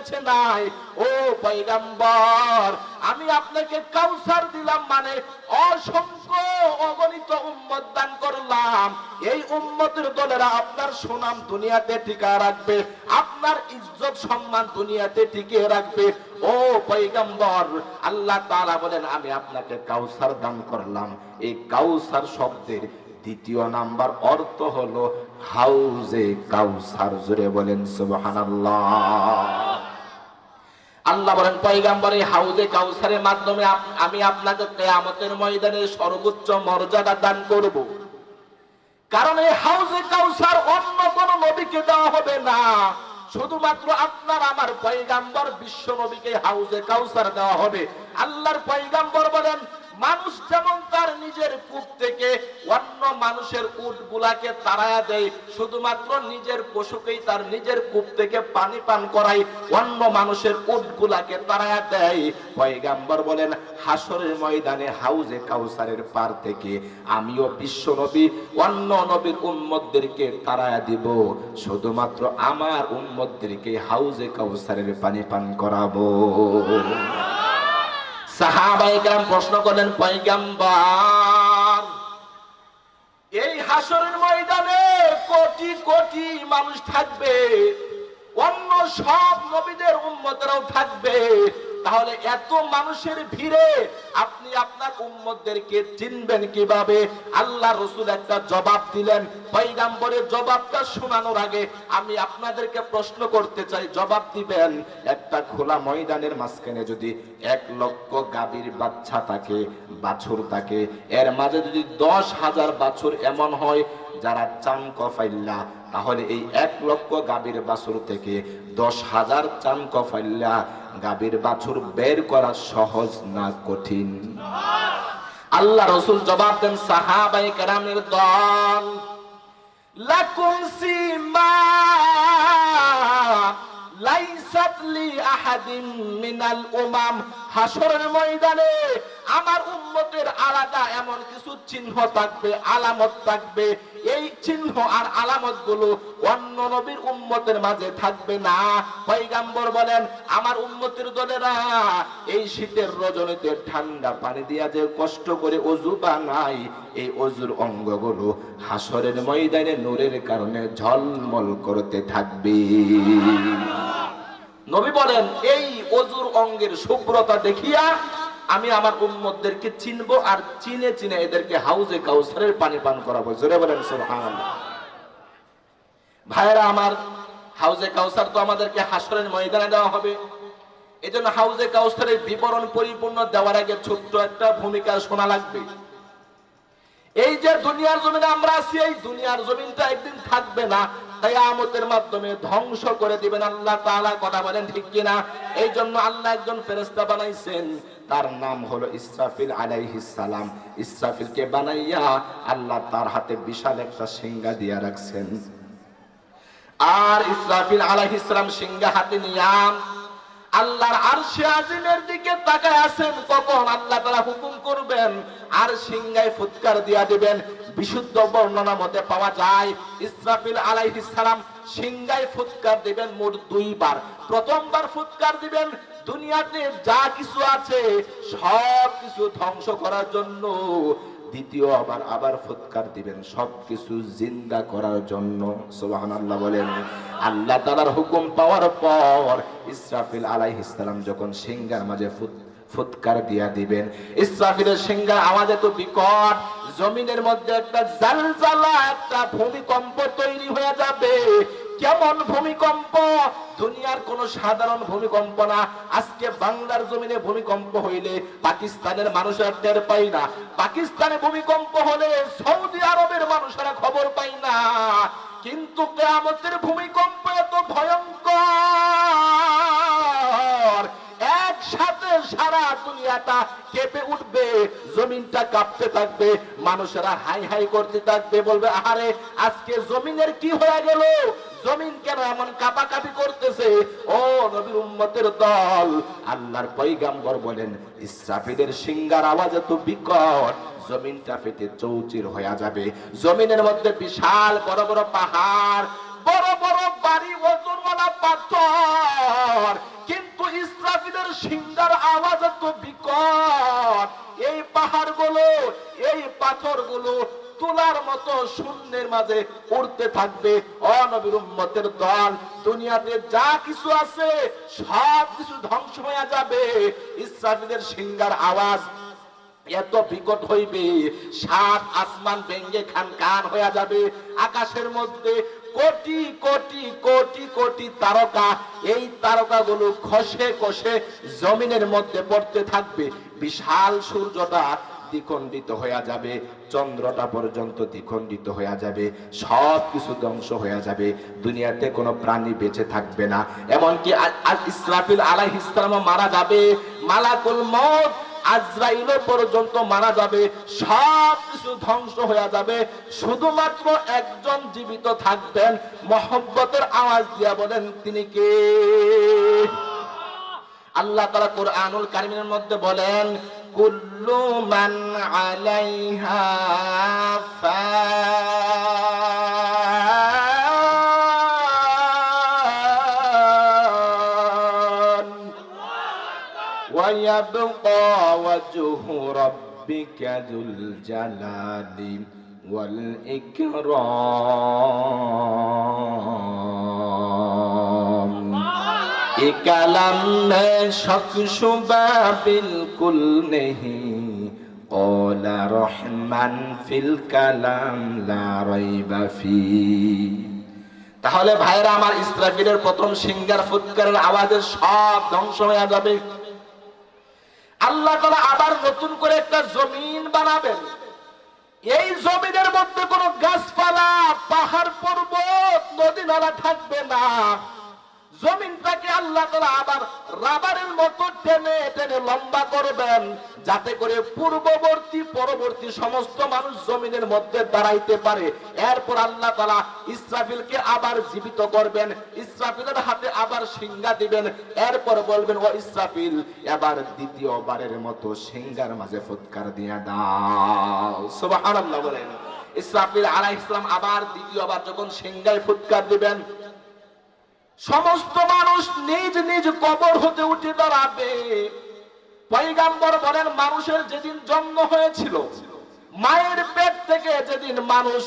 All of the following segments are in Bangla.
বেঁচে নাই। ও পৈগাম্বর আমি আপনাকে কাউসার দিলাম মানে অসংখ্য অগণিত উম্মত দান করলাম। এই উম্মতের দলেরা আপনার সুনাম দুনিয়াতে টিকা রাখবে, আপনার ইজ্জত সম্মান দুনিয়াতে টিকিয়ে রাখবে। ও পৈগম্বর আল্লাহ তাআলা বলেন, আমি আপনাকে কাউসার দান করলাম। এই কাউসার শব্দের দ্বিতীয় নাম্বার অর্থ হলো হাউজে কাউসার। জুড়ে বলেন, সুবহানাল্লাহ। আল্লাহ বলেন, পয়গাম্বর, এই হাউজে কাউসারের মাধ্যমে আমি আপনাকে কেয়ামতের ময়দানে সর্বোচ্চ মর্যাদা দান করব। কারণ এই হাউজে কাউসার অন্য কোন নবীকে দেওয়া হবে না। শুধুমাত্র আপনার, আমার পয়গাম্বর, বিশ্ব নবীকে হাউজে কাউসার দেওয়া হবে। আল্লাহর পয়গাম্বর বলেন মানুষ যেমন তার নিজের কূপ থেকে অন্য মানুষের উট গুলাকে তাড়ায়া দেয়, শুধুমাত্র নিজের পশুকেই তার নিজের কূপ থেকে পানি পান করায়, অন্য মানুষের উট গুলাকে তাড়ায়া দেয়। পয়গাম্বর বলেন হাসরের ময়দানে হাউজে কাউসারের পার থেকে আমিও বিশ্ব নবী, অন্য নবীর উম্মতদেরকে তাড়ায়া দিব। শুধুমাত্র আমার উম্মতদেরকে হাউজে কাউসারের পানি পান করাবো। সাহাবায়ে প্রশ্ন করলেন, পয়গাম্বার, এই হাসরের ময়দানে কোটি কোটি মানুষ থাকবে, অন্য সব নবীদের উন্মতরাও থাকবে তাহলে এত মানুষের ভিড়ে আপনি আপনার উম্মতদেরকে চিনবেন কীভাবে? আল্লাহ রসুল একটা জবাব দিলেন পৈগাম্বরের জবাবটা শোনানোর আগে আমি আপনাদেরকে প্রশ্ন করতে চাই, জবাব দিবেন, একটা খোলা ময়দানের মাঝখানে যদি এক লক্ষ গাভীর বাচ্চা থাকে, বাছুর থাকে, এর মাঝে যদি দশ হাজার বাছুর এমন হয় যারা চান কফাইল্লা তাহলে এই এক লক্ষ গাভীর বাছুর থেকে দশ হাজার চান কফাইল্লা গাভীর বাছুর বের করা সহজ না কঠিন? আল্লাহ রসুল জবাব দেন, সাহাবাই কেরামের দল আমার উম্মতের আলাদা এমন কিছু চিহ্ন থাকবে, আলামত থাকবে এই চিহ্ন আর আলামতগুলো অন্য নবীর উম্মতের মাঝে থাকবে না। পয়গাম্বর বলেন, আমার উম্মতের দলেরা এই শীতের রজনীতে ঠান্ডা পানি দিয়া যে কষ্ট করে অজু বানাই এই অজুর অঙ্গগুলো হাসরের ময়দানে নূরের কারণে ঝলমল করতে থাকবে। নবী বলেন, এই অজুর অঙ্গের শুভ্রতা দেখিয়া আমি আমার উম্মতদেরকে চিনবো আর চিনে চিনে এদেরকে হাউজে কাউসারের পানি পান করাবো। জোরে বলেন, সুবহানাল্লাহ। ভাইরা আমার হাউজে কাউসার তো আমাদেরকে হাসরের ময়দানে দেওয়া হবে। এজন্য হাউজে কাউসারের বিবরণ পরিপূর্ণ দেওয়ার আগে ছোট্ট একটা ভূমিকা শোনা লাগবে। এই যে দুনিয়ার জমিনে আমরা আছি, এই দুনিয়ার জমিনটা একদিন থাকবে না। তাই আমতের মাধ্যমে ধ্বংস করে দিবেন, আল্লাহ তাআলা কথা বলেন ঠিক কিনা? এই জন্য আল্লাহ একজন ফেরেশতা বানাইছেন। তার নাম হলো ইসরাফিল আলাইহিস সালাম। ইসরাফিলকে বানাইয়া আল্লাহ তার হাতে বিশাল একটা সিংহা দিয়া রাখছেন। আর ইসরাফিল আলাইহিস সালাম সিংহা হাতে নিয়াম আল্লাহর আরশে আজিমের দিকে তাকায় আছেন। কখন আল্লাহ তারা হুকুম করবেন, আর সিংহায় ফুৎকার দিয়া দিবেন। বিশুদ্ধ বর্ণনা মতে পাওয়া যায়। ইসরাফিল আলাইহিস সালাম সিংহায় ফুৎকার দিবেন মোট দুইবার। প্রথমবার ফুৎকার দিবেন, দুনিয়াতে যা কিছু আছে সব কিছু ধ্বংস করার জন্য। দ্বিতীয় আবার আবার ফুৎকার দিবেন সবকিছু জিন্দা করার জন্য। সুবহানাল্লাহ বলেন, আল্লাহ তাআলার হুকুম পাওয়ার পর ইসরাফিল আলাইহিস সালাম যখন সিংহার মাঝে ফুৎ ফুৎকার দিয়া দিবেন। ইসরাফিলের সিংহার আওয়াজ এত বিকট, জমিনের মধ্যে একটা জালজালা, একটা ভূমিকম্প তৈরি হয়ে যাবে। কেমন ভূমিকম্প? দুনিয়ার কোন সাধারণ ভূমিকম্প না। আজকে বাংলার জমিনে ভূমিকম্প হইলে পাকিস্তানের মানুষেরা টের পাই না। পাকিস্তানে ভূমিকম্প হলে সৌদি আরবের মানুষেরা খবর পাই না। কিন্তু কেয়ামতের ভূমিকম্প এত ভয়ঙ্কর। দুনিয়াটা কেঁপে উঠবে, জমিনটা কাঁপতে থাকবে, মানুষেরা হাই হাই করতে থাকবে, বলবে আরে আজকে জমিনের কি হয়ে গেল? জমিন কেন এমন কাপাকাপি করতেছে? ও নবীর উম্মতের দল, আল্লাহর পৈগাম্বর বলেন, ইসরাফিলের সিঙ্গার আওয়াজ এত বিকট, জমিনটা ফেটে চৌচির হয়ে যাবে। জমিনের মধ্যে বিশাল বড় বড় পাহাড়, বড় বড় বাড়ি, ওজনওয়ালা পাথর সিংহার আওয়াজ এত বিকট। এই পাহাড়গুলো, এই পাথরগুলো তোলার মতো শূন্যের মাঝে উড়তে থাকবে। অনবীর দল, দুনিয়াতে যা কিছু আছে, সব কিছু ধ্বংস হয়ে যাবে। ইসরাফিলের সিংহার আওয়াজ এত বিকট হইবে, সাত আসমান ভেঙ্গে খান কান হয়ে যাবে। আকাশের মধ্যে কোটি কোটি কোটি কোটি তারকা। এই তারকাগুলো খসে খসে জমিনের মধ্যে পড়তে থাকবে। বিশাল সূর্যটা দ্বিখণ্ডিত হয়ে যাবে, চন্দ্রটা পর্যন্ত দ্বিখণ্ডিত হয়ে যাবে সব কিছু ধ্বংস হয়ে যাবে। দুনিয়াতে কোনো প্রাণী বেঁচে থাকবে না। এমনকি আ- আ- ইসরাফিল আলাইহিস ইসলামও মারা যাবে। মালাকুল মত আজরাইলও পর্যন্ত মারা যাবে, সব কিছু ধ্বংস হয়ে যাবে। শুধুমাত্র একজন জীবিত থাকবেন, মোহব্বতের আওয়াজ দিয়া বলেন, তিনি কে? আল্লাহ তাআলা কোরআনুল কারীমের মধ্যে বলেন, কুল্লু মান আলাইহা ফান ويبقى وجه ربك ذو الجلال والإكرام کلام میں شک شبہ بالکل نہیں قول رحمن فی الکلام لا ریب فی তাহলে ভাইরা আমার ইসরাফিলের প্রথম সিঙ্গার ফুৎকারের আওয়াজের সব ধ্বংস হয়ে যাবে আল্লাহ তালা আবার নতুন করে একটা জমিন বানাবেন। এই জমিনের মধ্যে কোনো গাছপালা, পাহাড়, পর্বত নদী নালা থাকবে না। জমিনটাকে আল্লাহ তাআলা আবার রাবারের মতো টেনে টেনে লম্বা করবেন, যাতে করে পূর্ববর্তী, পরবর্তী সমস্ত মানুষ জমিনের মধ্যে দাঁড়াইতে পারে। এরপর আল্লাহ তাআলা ইসরাফিলকে আবার জীবিত করবেন, ইসরাফিলের হাতে আবার সিংহা দিবেন। এরপর বলবেন, ও ইসরাফিল, এবার দ্বিতীয়বারের মতো সিংহার মাঝে ফুৎকার দিয়া দাও। সুবহানাল্লাহ বলেন। ইসরাফিল আলাইহিস ইসলাম আবার দ্বিতীয়বার যখন সিংহায় ফুৎকার দিবেন সমস্ত মানুষ নিজ নিজ কবর হতে উঠে দাঁড়াবে। পয়গাম্বর বলেন, মানুষের যেদিন জন্ম হয়েছিল, মায়ের পেট থেকে যেদিন মানুষ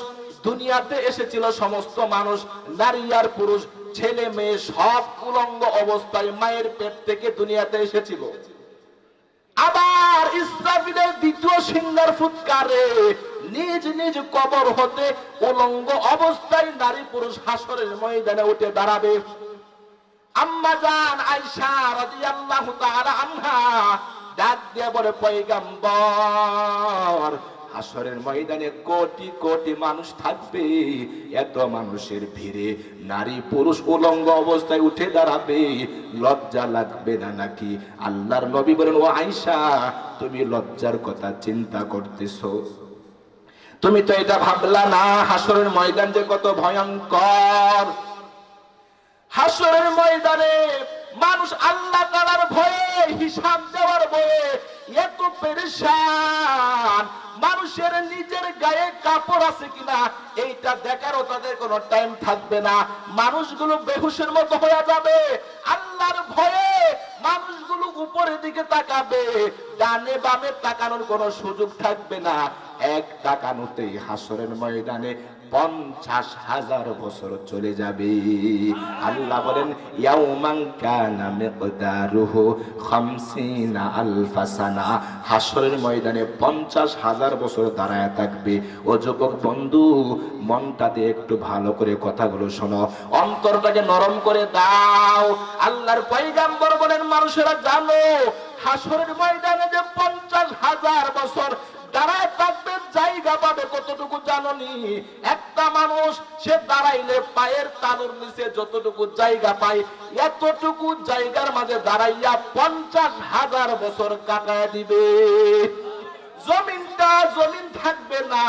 দুনিয়াতে এসেছিল, সমস্ত মানুষ নারী আর পুরুষ, ছেলে মেয়ে সব উলঙ্গ অবস্থায় মায়ের পেট থেকে দুনিয়াতে এসেছিল। আবার ইসরাফিলের দ্বিতীয় সিংহার ফুৎকারে নিজ নিজ কবর হতে উলঙ্গ অবস্থায় নারী পুরুষ হাসরের ময়দানে উঠে দাঁড়াবে। আম্মা জান আয়েশা রাদিয়াল্লাহু তাআলা আনহা ডাক দিয়ে বলে, পয়গাম্বর, হাসরের ময়দানে কোটি কোটি মানুষ থাকবে। এত মানুষের ভিড়ে নারী পুরুষ উলঙ্গ অবস্থায় উঠে দাঁড়াবে। লজ্জা লাগবে না নাকি? আল্লাহর নবী বলেন, ও আয়েশা, তুমি লজ্জার কথা চিন্তা করতেছো। তুমি তো এটা ভাবলা না হাসরের ময়দান যে কত ভয়ঙ্কর। হাসরের ময়দানে মানুষ আল্লাহ তালার ভয়ে, হিসাব দেওয়ার ভয়ে এত পেরেশান। মানুষের নিজের গায়ে কাপড় আছে কিনা, এইটা দেখারও তাদের কোনো টাইম থাকবে না। মানুষগুলো বেহুশের মতো হয়ে যাবে। আল্লাহর ভয়ে মানুষগুলো উপরের দিকে তাকাবে। ডানে বামে তাকানোর কোনো সুযোগ থাকবে না। এক তাকানোতেই হাসরের ময়দানে পঞ্চাশ হাজার বছর চলে যাবে। আল্লাহ বলেন, ইয়াউমান কানা মিকদারুহু খামসিনা আলফা সানা। হাসরের ময়দানে পঞ্চাশ হাজার বছর দাঁড়ায় থাকবে। ও যুবক বন্ধু মনটাতে একটু ভালো করে কথাগুলো শোনো। অন্তরটাকে নরম করে দাও। আল্লাহর পয়গাম্বর বলেন, মানুষেরা জানো হাসরের ময়দানে যে পঞ্চাশ হাজার বছর দাঁড়ায় থাকবেন, জায়গা পাবে কতটুকু জাননি একটা মানুষ, সে দাঁড়াইলে পায়ের তালুর নিচে যতটুকু জায়গা পায়, এতটুকু জায়গার মাঝে দাঁড়াইয়া পঞ্চাশ হাজার বছর কাটায় দিবে। জমিনটা জমিন থাকবে না,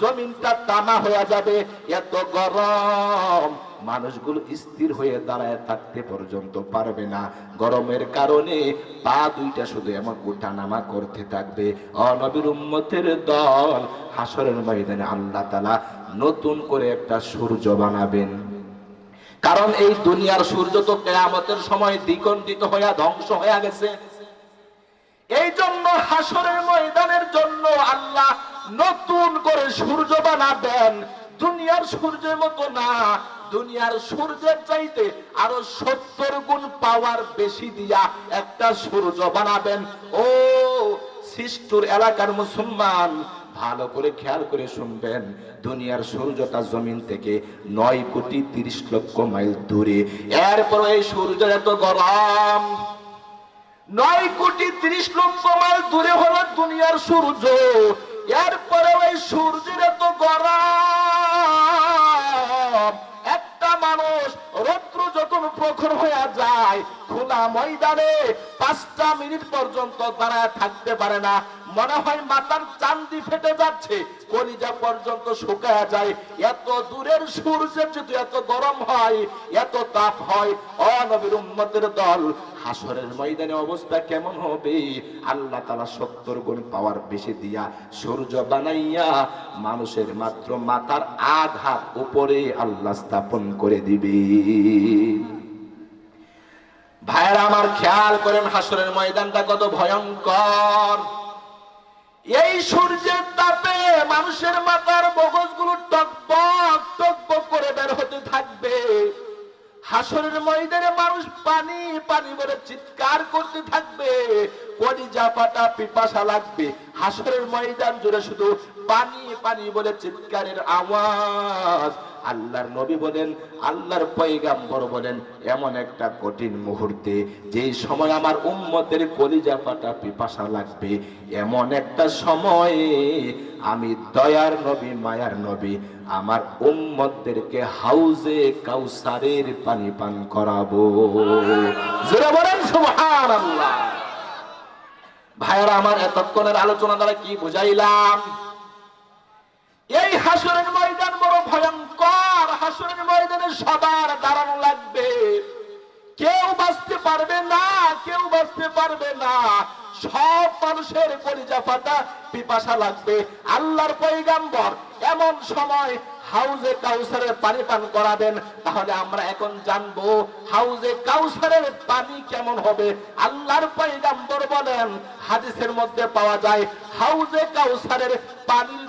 জমিনটা টানা হয়ে যাবে। এত গরম, মানুষগুলো স্থির হয়ে দাঁড়ায় থাকতে পর্যন্ত পারবে না। গরমের কারণে পা দুইটা শুধু এমন উঠানামা করতে থাকবে। অনবীর উম্মতের দল হাসরের ময়দানে আল্লাহ তালা নতুন করে একটা সূর্য বানাবেন। কারণ এই দুনিয়ার সূর্য তো কেয়ামতের সময় দ্বিখণ্ডিত হইয়া ধ্বংস হইয়া গেছে। এই জন্য হাসরের ময়দানের জন্য আল্লাহ নতুন করে সূর্য বানাবেন দুনিয়ার সূর্যের মতো না, দুনিয়ার সূর্যের চাইতে আরও সত্তর গুণ পাওয়ার বেশি দিয়া একটা সূর্য বানাবেন। ও সৃষ্টুর এলাকার মুসলমান, ভালো করে খেয়াল করে শুনবেন, দুনিয়ার সূর্যটা জমিন থেকে নয় কোটি তিরিশ লক্ষ মাইল দূরে। এরপর এই সূর্য এত গরম নয় কোটি তিরিশ লক্ষ মাইল দূরে হলো দুনিয়ার সূর্য। এরপরে ওই সূর্যের এত গরম, একটা মানুষ রৌদ্র যখন প্রখর হয়ে যায়, খোলা ময়দানে পাঁচটা মিনিট পর্যন্ত দাঁড়ায় থাকতে পারে না। মনে হয়, মাথার চান্দি ফেটে যাচ্ছে। কলিজা পর্যন্ত শুকায় যায়। এত দূরের সূর্যের যদি এত গরম হয়, এত তাপ হয়, অনবীর উম্মতের দল, হাসরের ময়দানে অবস্থা কেমন হবে? আল্লাহ তালা সত্তর গুণ পাওয়ার বেশি দিয়া সূর্য বানাইয়া মানুষের মাত্র মাথার আঘাত উপরে আল্লাহ স্থাপন করে দিবে। ভাইরা আমার খেয়াল করেন, হাসরের ময়দানটা কত ভয়ঙ্কর। এই সূর্যের তাপে মানুষের মাথার মগজগুলো টকবক টকবক করে বের হতে থাকবে। হাসরের ময়দানে মানুষ পানি পানি বলে চিৎকার করতে থাকবে। কলিজা পাটা পিপাসা লাগবে। হাসরের ময়দান জুড়ে শুধু পানি পানি বলে চিৎকারের আওয়াজ। আল্লাহর নবী বলেন, আল্লাহর পয়গাম্বর বলেন, এমন একটা কঠিন মুহূর্তে যে সময় আমার উম্মতের কলিজা পাটা পিপাসা লাগবে, এমন একটা সময়ে আমি দয়ার নবী, মায়ার নবী, আমার উম্মতদেরকে হাউজে কাউসারের পানি পান করাবো। জোরে বলেন, সুবহানাল্লাহ। ভাইরা আমার এতক্ষণের আলোচনা দ্বারা কি বুঝাইলাম? এই হাসরের ময়দান বড় ভয়ঙ্কর। হাসরের ময়দানে সবার দাঁড়ানো লাগবে। কেউ বাঁচতে পারবে না, কেউ বাঁচতে পারবে না। সব মানুষের কলিজা ফাটা পিপাসা লাগবে। আল্লাহর পৈগাম্বর এমন সময় হাউজে কাউসারের পানি পান করাবেন, তাহলে আমরা এখন জানব হাউজে কাউসারের পানি কেমন হবে। আল্লাহর পৈগাম্বর বলেন, হাদিসের মধ্যে পাওয়া যায়, হাউজে কাউসারের পানির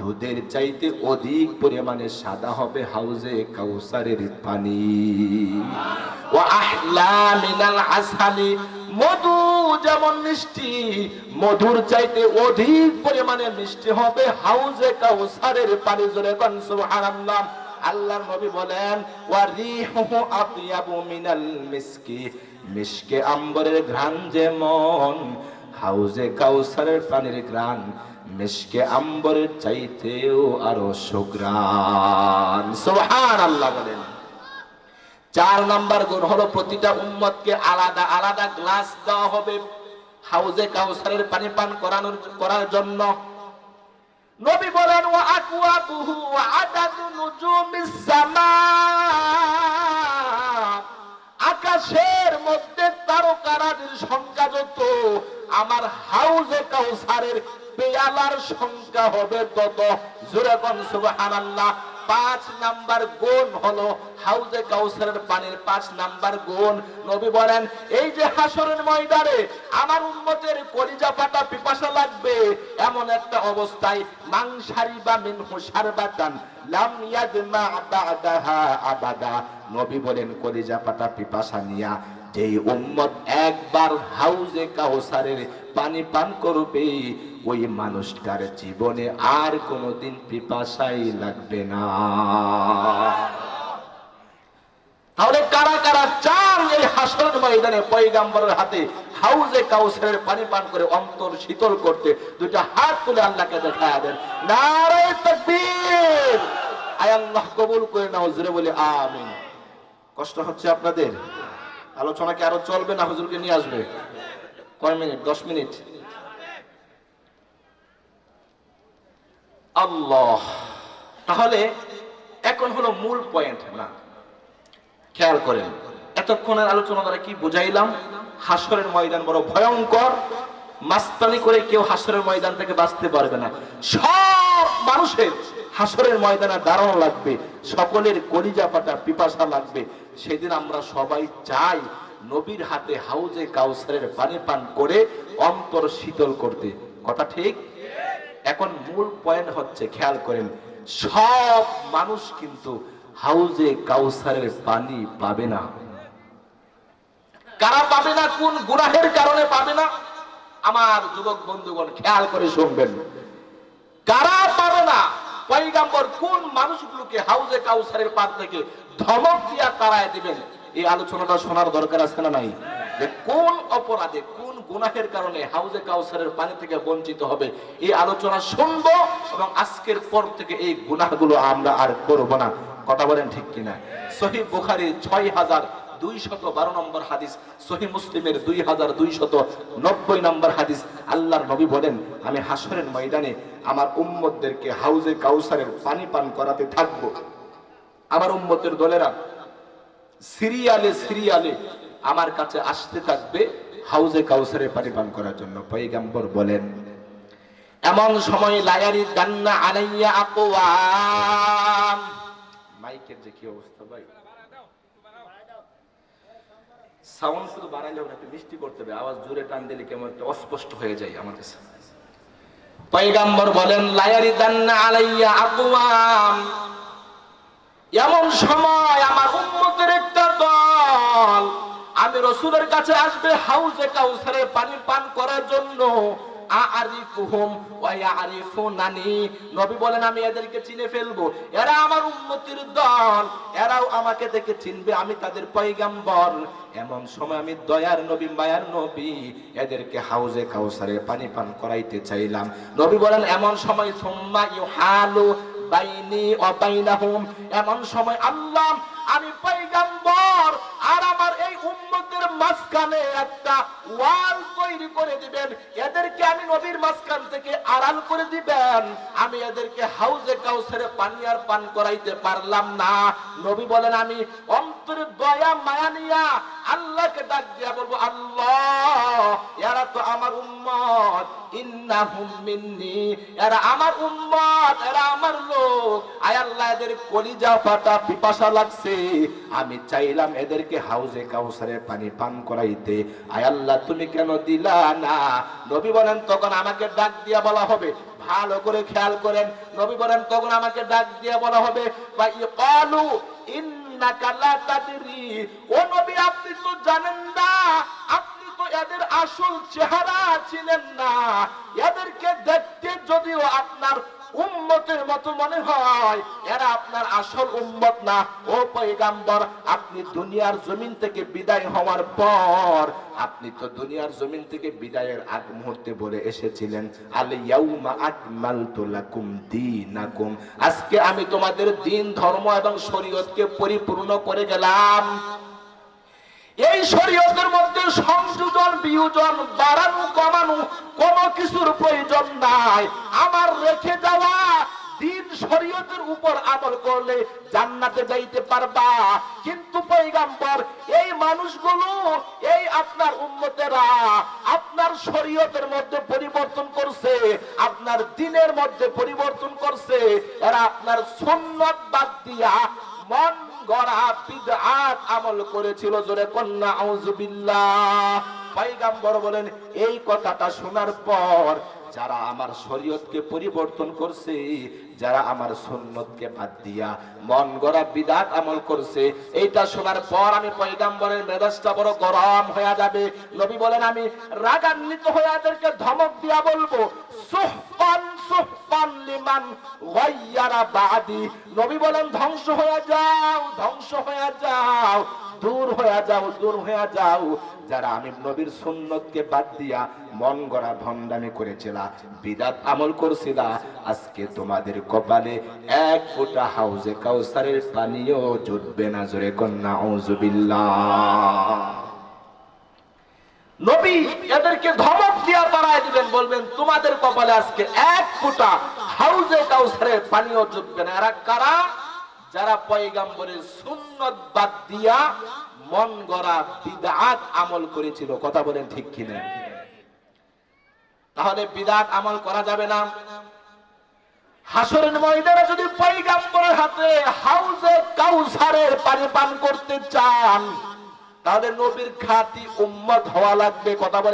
দুধের চাইতে অধিক পরিমাণে সাদা হবে হাউজে কাউসারের পানি। ও আহলা মিনাল আসালি মধু যেমন মিষ্টি, মধুর চাইতে অধিক পরিমাণে মিষ্টি হবে হাউজে কাউসারের পানি। জোরে কোন সুবহানাল্লাহ। আল্লাহর নবী বলেন, ওয়া রিহুহু আতিয়াবু মিনাল মিসকি। মিশকে আম্বরের ঘ্রাণ যেমন হাউজে কাউসারের পানির ঘ্রাণ মিশকে আম্বরের চাইতেও আরও সুগ্রাণ। সুবহানাল্লাহ বলেন। চার নাম্বার গুণ হলো প্রতিটা উম্মতকে আলাদা আলাদা গ্লাস দেওয়া হবে হাউজে কাউসারের পানি পান করানোর, করার জন্য। নবী বলেন, ওয়া আকওয়াবুহু ওয়া আদাদু নুজুমিস সামা আকাশের মধ্যে তারকারাজির সংখ্যা যত আমার হাউজে কাউসারের পেয়ালার সংখ্যা হবে তত। জোরে কোন, সুবহানাল্লাহ। পাঁচ নাম্বার গুণ হলো হাউজে কাউসারের পানির পাঁচ নাম্বার গুণ। নবী বলেন, এই যে হাসরের ময়দানে আমার উন্মতের কলিজা পাতা পিপাসা লাগবে, এমন একটা অবস্থায় মাংসারি বা মিনহু সারবাতান লাম ইয়াদমা বাদাহা আবাদা। নবী বলেন, কলিজা পাতা পিপাসা নিয়া যেই উম্মত একবার হাউজে কাউসারের পানি পান করবে, ওই মানুষটার জীবনে আর কোনোদিন পিপাসাই লাগবে না। তাহলে কারা কারা চার এই হাসরের ময়দানে পয়গাম্বরের হাতে হাউজে কাউসারের পানি পান করে অন্তর শীতল করতে দুইটা হাত তুলে আল্লাহকে দেখায় দেন, নারায় তাকবীর। আয় আল্লাহ কবুল করে নাও, জোরে বলে আমিন। কষ্ট হচ্ছে আপনাদের? আলোচনা কি আরও চলবে না হুজুরকে নিয়ে আসবে? কয় মিনিট? দশ মিনিট? আল্লাহ। তাহলে এখন হলো মূল পয়েন্ট না। খেয়াল করেন, এতক্ষণের আলোচনা দ্বারা কি বুঝাইলাম? হাসরের ময়দান বড় ভয়ঙ্কর, মাস্তানি করে কেউ হাসরের ময়দান থেকে বাঁচতে পারবে না। সব মানুষের হাসরের ময়দানে দাঁড়ানো লাগবে, সকলের কলিজা পাটা পিপাসা লাগবে। সেদিন আমরা সবাই চাই নবীর হাতে হাউজে কাউসারের পানি পান করে অন্তর শীতল করতে। কথা ঠিক? এখন মূল পয়েন্ট হচ্ছে খেয়াল করেন, সব মানুষ কিন্তু হাউজে কাউসারের পানি পাবে না। কারা পাবে না? কোন গুনাহের কারণে পাবে না? আমার যুবক বন্ধুগণ, খেয়াল করে শুনবেন। কারা পাবে না? পয়গাম্বর কোন মানুষগুলোকে হাউজে কাউসারের পার থেকে ধমক দিয়া তাড়ায় দিবেন? এই আলোচনাটা শোনার দরকার আছে না নাই? কোন অপরাধে, কোন গুনাহের কারণে হাউজে কাউসারের পানি থেকে বঞ্চিত হবে? এই আলোচনা শুনব এবং আজকের পর থেকে এই গুনাহগুলো আমরা আর করব না। কথা বলেন ঠিক কিনা? সহি বুখারি ছয় হাজার দুই শত বারো নম্বর হাদিস, সহি মুসলিমের দুই হাজার দুই শত নব্বই নম্বর হাদিস। আল্লাহর নবী বলেন, আমি হাসরের ময়দানে আমার উম্মতদেরকে হাউজে কাউসারের পানি পান করাতে থাকব। আমার উম্মতের দলেরা সিরিয়ালে সিরিয়ালে আমার কাছে আসতে থাকবে হাউজে কাউসারে পানি পান করার জন্য। পয়গাম্বর বলেন, এমন সময় লায়ারি দান্না আলাইয়া আকওয়াম। মাইকের যে কি অবস্থা? সাউন্ড শুধু বাড়াইলে হবে একটু মিষ্টি করতে হবে। আওয়াজ জোরে টান দিলে কেমন একটা অস্পষ্ট হয়ে যায় আমার কাছে। পয়গাম্বর বলেন লায়ারি দান্না আলাইয়া আকুয়াম এমন সময় আমার উম্মতের একটা দল, আমি রসুলের কাছে আসবে হাউজে কাউসারে পানি পান করার জন্য। আরিফুহুম ওয়া ইয়ারিফুনানি। নবী বলেন, আমি এদেরকে চিনে ফেলব। এরা আমার উম্মতির দল। এরাও আমাকে দেখে চিনবে, আমি তাদের পয়গাম্বর। এমন সময় আমি দয়ার নবী, মায়ার নবী, এদেরকে হাউজে কাউসারে পানি পান করাইতে চাইলাম। নবী বলেন, এমন সময় সুম্মা ইউহালু বাইনি অবাইনাহুম এমন সময় আল্লাহ, আমি পয়গাম্বর। আর আমার এই উম্মতের মাঝখানে একটা ওয়াল করে দিবেন। এদেরকে আমি নবীর মাঝখান থেকে আড়াল করে দিবেন। আমি এদেরকে হাউজে কাউসারে পানি আর পান করাইতে পারলাম না। নবী বলেন, আমি অন্তরে দয়া, মায়া নিয়া আল্লাহকে ডাক দিয়া বলব, আল্লাহ, এরা তো আমার উম্মত। ইন্নাহুম মিন্নি। এরা আমার উম্মত, এরা আমার লোক। আয় আল্লাহ, এদের কলিজা ফাটা পিপাসা লাগছে। আমি চাইলাম এদেরকে হাউজে কাউসারে পানি পান করাইতে। আয় আল্লাহ, তুমি কেন দিলা না? নবী বলেন, তখন আমাকে ডাক দিয়া বলা হবে। ভালো করে খেয়াল করেন। নবী বলেন, তখন আমাকে ডাক দিয়া বলা হবে। বা ইকালু ও নবী, আপনি তো জানেন না, আপনি তো এদের আসল চেহারা ছিলেন না। এদেরকে দেখতে যদিও আপনার উম্মতের মতো মনে হয়, এরা আপনার আসল উম্মত না। ও পয়গাম্বর, আপনি দুনিয়ার জমিন থেকে বিদায় হওয়ার পর আপনি তো দুনিয়ার জমিন থেকে বিদায়ের আগ মুহূর্তে বলে এসেছিলেন। আল ইয়াউমা আকমালতু লাকুম দীনাকুম। আজকে আমি তোমাদের দিন, ধর্ম এবং শরীয়তকে পরিপূর্ণ করে গেলাম। এই শরীয়তের মধ্যে সংযোজন, বিয়োজন, বাড়ানো, কমানো কোনো কিছুর প্রয়োজন নাই। আমার রেখে যাওয়া দিন শরীয়তের উপর আমল করলে জান্নাতে যাইতে পারবা। কিন্তু পয়গাম্বর, এই মানুষগুলো, এই আপনার উম্মতেরা আপনার শরীয়তের মধ্যে পরিবর্তন করছে, আপনার দিনের মধ্যে পরিবর্তন করছে। এরা আপনার সুন্নত বাদ দিয়া মন আমল করেছিল জোরে কন্যা বলেন, এই কথাটা শোনার পর যারা আমার শরীয়তকে পরিবর্তন করছে, যারা আমার সুন্নতকে বাদ দিয়া মন গড়া বিদাত আমল করছে, এইটা শোনার পর আমি পয়গাম্বরের মেজাজটা বড় গরম হয়ে যাবে। নবী বলেন, আমি রাগান্বিত হয়ে এদেরকে ধমক দিয়া বলব ধ্বংস হয়ে যাও, ধ্বংস হয়ে যাও, দূর হয়ে যাও, দূর হয়ে যাও। যারা আমি নবীর সুন্নতকে বাদ দিয়া মন গড়া ভণ্ডামি করেছিলা, বিদাত আমল করছিলা, আজকে তোমাদের কপালে এক ফোঁটা হাউজে কাউসারের পানিও জুটবে না, জোরে কন্যা ঔজুবিল্লাহ নবী এদেরকে ধমক দিয়া তারাই দিবেন, বলবেন, তোমাদের কপালে আজকে এক ফুটা হাউজে কাউসারের পানিও জুটবে না। এরা কারা? যারা পয়গাম্বরের সুন্নত বাদ দিয়া মন গড়া বিদাত আমল করেছিল। কথা বলেন ঠিক কিনা? তাহলে বিদাত আমল করা যাবে না। হাসরের ময়দানে যদি পয়গাম্বরের হাতে হাউজে কাউসারের পানি পান করতে চান তাহলে নবীর খাতি উম্মত হওয়া লাগবে কথা